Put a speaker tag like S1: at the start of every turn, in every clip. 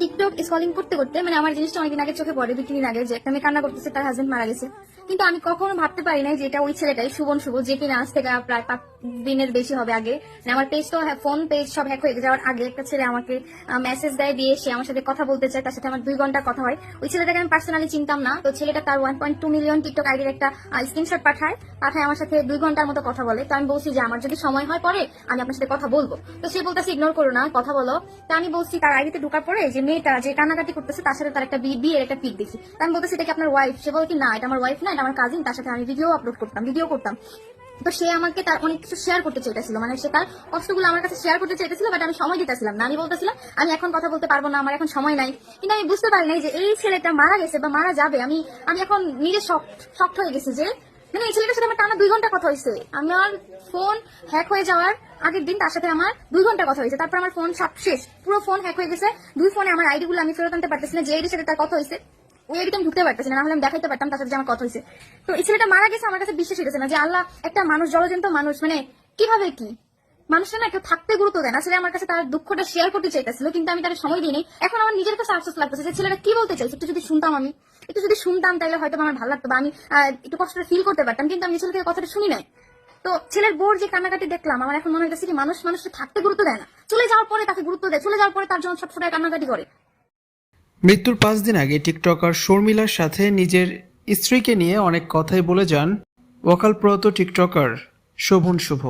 S1: TikTok scrolling করতে করতে মানে আমার জিনিসটা অনেকদিন আগে চোখে পড়ে দুই তিন আগে যে একটা মেয়ে কান্না করতেছে, তার হাজবেন্ড মারা গেছে। কিন্তু আমি কখনো ভাবতে পারি নাই যে এটা ওই ছেলেটাই শুভন শুভ, যে কিনা আজ থেকে প্রায় পাঁচ দিনের বেশি হবে আগে। মানে আমার পেজ তো ফোন পেজ সব হ্যাক হয়ে যাওয়ার আগে একটা ছেলে আমাকে মেসেজ দেয় দিয়ে সে আমার সাথে কথা বলতে চায়, তার সাথে আমার দুই ঘণ্টা কথা হয়। ওই ছেলেটাকে আমি পার্সোনালি চিনতাম না। তো ছেলেটা তার one point two million TikTok আইডির একটা স্ক্রিনশট পাঠায় পাঠায় আমার সাথে দুই ঘণ্টার মতো কথা বলে। তো আমি বলছি যে আমার যদি সময় হয় পরে আমি আপনার সাথে কথা বলব। তো সে বলতেছে ইগনোর করো না, কথা বলো। তো আমি বলছি, তার আইডিতে ঢোকার পরে যে মেয়েটা যে কান্নাকাটি করতেছে, তার সাথে তার একটা বিয়ের একটা পিক দেখি। আমি বলতেছি, এটা কি আপনার ওয়াইফ সে বলে কি, না, এটা আমার ওয়াইফ না, এটা আমার কাজিন তার সাথে আমি ভিডিও আপলোড করতাম ভিডিও করতাম। তো সে আমাকে তার অনেক কিছু শেয়ার করতে চাইতেছিল মানে সে তার কষ্টগুলো আমার কাছে শেয়ার করতে চাইতেছিল বাট আমি সময় দিতেছিলাম না। আমি বলতেছিলাম, আমি এখন কথা বলতে পারব না, আমার এখন সময় নাই। কিন্তু আমি বুঝতে পারি নাই যে এই ছেলেটা মারা গেছে বা মারা যাবে। আমি আমি এখন নিজে শক্ট হয়ে গেছি যে মানে এই ছেলেটার সাথে আমার টানা দুই ঘণ্টা কথা হয়েছে। আমার ফোন হ্যাক হয়ে যাওয়ার আগের দিন তার সাথে আমার দুই ঘণ্টা কথা হয়েছে। তারপর আমার ফোন সব শেষ। পুরো ফোন হ্যাক হয়ে গেছে। দুই ফোনে আমার আইডি গুলো আমি ফেরত আনতে পারতেছি না। যে আইডির সাথে তার কথা হয়েছে, ওই আইডিটা আমি ঢুকতে পারতেছি না। হলে আমি দেখাইতে পারতাম তার সাথে আমার কথা হয়েছে। তো এই ছেলেটা মারা গেছে, আমার কাছে বিশ্বাস হইতেছে না যে আল্লাহ একটা মানুষ, জলজন্ত মানুষ মানে কীভাবে কি? মানুষের না কেউ থাকতে গুরুত্ব দেয় না। আসলে আমার কাছে তার দুঃখটা শেয়ার করতে চাইতেছিল, কিন্তু আমি তার সময় দিই এখন আমার নিজের কাছে আফসোস লাগতেছে যে ছেলেটা কি বলতে চাইছে, একটু যদি শুনতাম আমি। একটু যদি শুনতাম তাহলে হয়তো আমার ভালো লাগতো বা আমি একটু কষ্টটা ফিল করতে পারতাম, কিন্তু আমি ছেলে থেকে কথাটা শুনি নাই। তো ছেলের বোর যে কান্নাকাটি দেখলাম, আমার এখন মনে হইতেছে কি মানুষ মানুষকে থাকতে গুরুত্ব দেয় না। চলে যাওয়ার পরে তাকে গুরুত্ব দেয়, চলে যাওয়ার পরে তার জন্য সব সময় কান্নাকাটি করে।
S2: মৃত্যুর পাঁচ দিন আগে টিকটকার শর্মিলার সাথে নিজের স্ত্রীকে নিয়ে অনেক কথাই বলে যান ওকালপ্রত টিকটকার শোভন শুভ।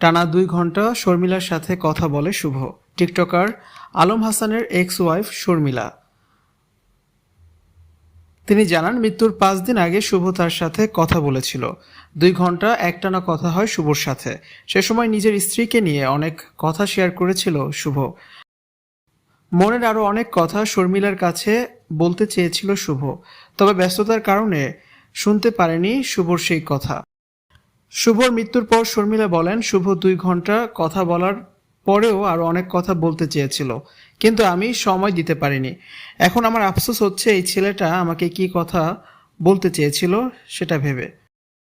S2: টানা দুই ঘণ্টা শর্মিলার সাথে কথা বলে শুভ। টিকটকার আলম হাসানের এক্স ওয়াইফ শর্মিলা। তিনি জানান, মৃত্যুর পাঁচ দিন আগে শুভ তার সাথে কথা বলেছিল। দুই ঘণ্টা একটানা কথা হয় শুভর সাথে। সে সময় নিজের স্ত্রীকে নিয়ে অনেক কথা শেয়ার করেছিল শুভ। মনের আরও অনেক কথা শর্মিলার কাছে বলতে চেয়েছিল শুভ। তবে ব্যস্ততার কারণে শুনতে পারেনি শুভর সেই কথা। শুভর মৃত্যুর পর শর্মিলা বলেন, শুভ দুই ঘণ্টা কথা বলার পরেও আরও অনেক কথা বলতে চেয়েছিল, কিন্তু আমি সময় দিতে পারিনি। এখন আমার আফসোস হচ্ছে এই ছেলেটা আমাকে কি কথা বলতে চেয়েছিল সেটা ভেবে।